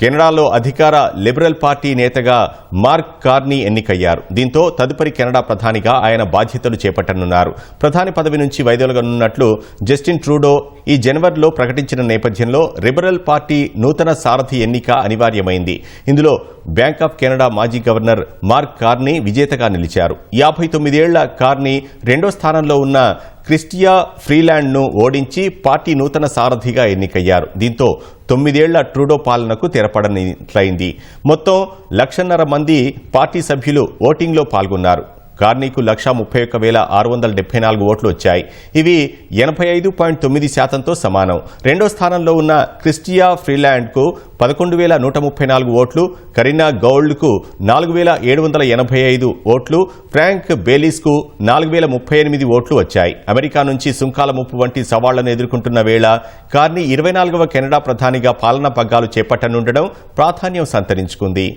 కెనడాలో అధికార liberal party నేతగా మార్క్ కార్నీ ఎన్నికయ్యారు. దీంతో తదుపరి కెనడా ప్రధానిగా ఆయన బాధ్యతలు చేపట్టనున్నారు. ప్రధాని పదవి నుంచి వైదొలగనున్నట్లు జస్టిన్ ట్రూడో ఈ జనవరిలో ప్రకటించిన నేపథ్యంలో లిబరల్ పార్టీ నూతన సారథి ఎన్నిక అనివార్యమైంది. ఇందులో బ్యాంక్ ఆఫ్ కెనడా మాజీ గవర్నర్ మార్క్ కార్నీ విజేతగా నిలిచారు. యాభై తొమ్మిదేళ్ళ కార్నీ రెండో స్థానంలో ఉన్న క్రిస్టియా ఫ్రీలాండ్ను ఓడించి పార్టీ నూతన సారథిగా ఎన్నికయ్యారు. దీంతో తొమ్మిదేళ్ళ ట్రూడో పాలనకు తెరపడనిట్లయింది. మొత్తం లక్షన్నర మంది పార్టీ సభ్యులు ఓటింగ్లో పాల్గొన్నారు. కార్నీకు లక్షా ముప్పై ఒక్క వేల ఆరు వందల డెబ్బై నాలుగు ఓట్లు వచ్చాయి. ఇవి ఎనభై ఐదు పాయింట్ తొమ్మిది శాతంతో సమానం. రెండో స్థానంలో ఉన్న క్రిస్టియా ఫ్రీలాండ్కు పదకొండు వేల నూట ముప్పై నాలుగు ఓట్లు కరీనా గౌల్డ్కు నాలుగు వేల ఏడు వందల ఎనభై ఐదు ఓట్లు ఫ్రాంక్ బేలీస్కు నాలుగు వేల ముప్పై ఎనిమిది ఓట్లు వచ్చాయి. అమెరికా నుంచి సుంకాల ముప్పు వంటి సవాళ్ళను ఎదుర్కొంటున్న వేళ కార్నీ ఇరవై నాలుగవ కెనడా ప్రధానిగా పాలనా పగ్గాలు చేపట్టనుండడం ప్రాధాన్యం సంతరించుకుంది.